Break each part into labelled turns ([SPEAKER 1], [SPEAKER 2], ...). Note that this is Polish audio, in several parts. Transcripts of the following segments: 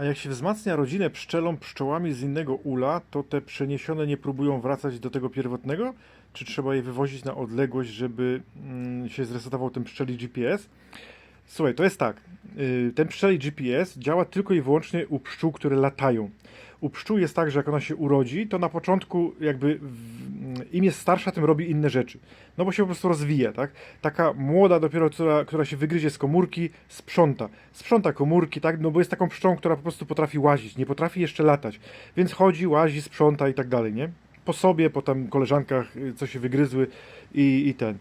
[SPEAKER 1] A jak się wzmacnia rodzinę pszczelą pszczołami z innego ula, to te przeniesione nie próbują wracać do tego pierwotnego? Czy trzeba je wywozić na odległość, żeby mm, się zresetował ten pszczeli GPS? Słuchaj, to jest tak. y, Ten pszczeli GPS działa tylko i wyłącznie u pszczół, które latają. U pszczół jest tak, że jak ona się urodzi, to na początku jakby im jest starsza, tym robi inne rzeczy. No bo się po prostu rozwija, tak? Taka młoda dopiero, która, która się wygryzie z komórki, sprząta. Sprząta komórki, tak? No bo jest taką pszczołą, która po prostu potrafi łazić, nie potrafi jeszcze latać. Więc chodzi, łazi, sprząta i tak dalej, nie? Po sobie, po tam koleżankach, y, co się wygryzły i, i ten.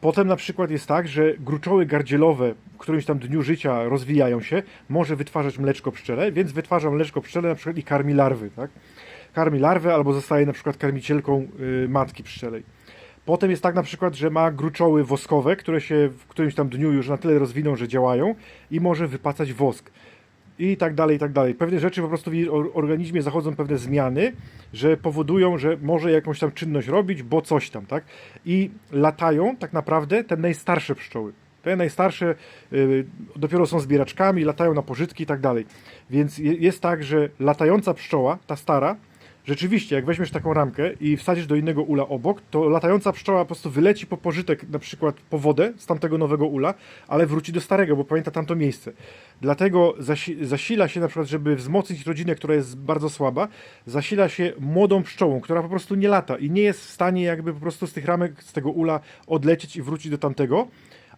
[SPEAKER 1] Potem na przykład jest tak, że gruczoły gardzielowe w którymś tam dniu życia rozwijają się, może wytwarzać mleczko pszczele, więc wytwarza mleczko pszczele na przykład i karmi larwy, tak? Karmi larwę albo zostaje na przykład karmicielką y, matki pszczelej. Potem jest tak na przykład, że ma gruczoły woskowe, które się w którymś tam dniu już na tyle rozwiną, że działają i może wypacać wosk. I tak dalej, i tak dalej. Pewne rzeczy po prostu w organizmie zachodzą pewne zmiany, że powodują, że może jakąś tam czynność robić, bo coś tam, tak? I latają tak naprawdę te najstarsze pszczoły. Te najstarsze y, dopiero są zbieraczkami, latają na pożytki i tak dalej. Więc je, jest tak, że latająca pszczoła, ta stara, Rzeczywiście, jak weźmiesz taką ramkę i wsadzisz do innego ula obok, to latająca pszczoła po prostu wyleci po pożytek, na przykład po wodę z tamtego nowego ula, ale wróci do starego, bo pamięta tamto miejsce. Dlatego zasi zasila się na przykład, żeby wzmocnić rodzinę, która jest bardzo słaba, zasila się młodą pszczołą, która po prostu nie lata i nie jest w stanie jakby po prostu z tych ramek, z tego ula odlecieć i wrócić do tamtego.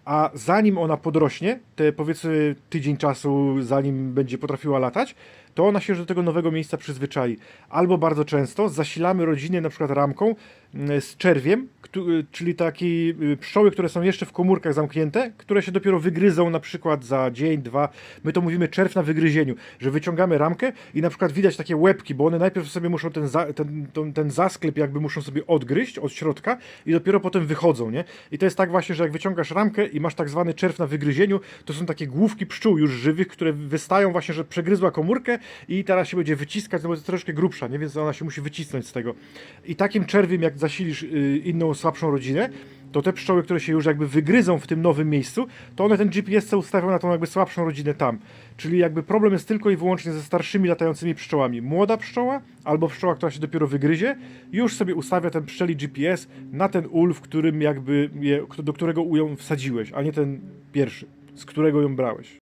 [SPEAKER 1] A zanim ona podrośnie, te powiedzmy tydzień czasu, zanim będzie potrafiła latać, to ona się już do tego nowego miejsca przyzwyczai. Albo bardzo często zasilamy rodzinę na przykład ramką mm, z czerwiem, y, czyli takiej y, pszczoły, które są jeszcze w komórkach zamknięte, które się dopiero wygryzą na przykład za dzień, dwa. My to mówimy czerw na wygryzieniu, że wyciągamy ramkę i na przykład widać takie łebki, bo one najpierw sobie muszą ten, za, ten, ten, ten zasklep jakby muszą sobie odgryźć od środka i dopiero potem wychodzą, nie? I to jest tak właśnie, że jak wyciągasz ramkę i masz tak zwany czerw na wygryzieniu, to są takie główki pszczół już żywych, które wystają właśnie, że przegryzła komórkę i teraz się będzie wyciskać, no bo jest troszkę grubsza, nie? Więc ona się musi wycisnąć z tego. I takim czerwiem, jak zasilisz y, inną słabszą rodzinę, to te pszczoły, które się już jakby wygryzą w tym nowym miejscu, to one ten GPS ustawią na tą jakby słabszą rodzinę tam. Czyli jakby problem jest tylko i wyłącznie ze starszymi latającymi pszczołami. Młoda pszczoła albo pszczoła, która się dopiero wygryzie, już sobie ustawia ten pszczeli GPS na ten ul, w którym jakby je, do którego ją wsadziłeś, a nie ten pierwszy, z którego ją brałeś.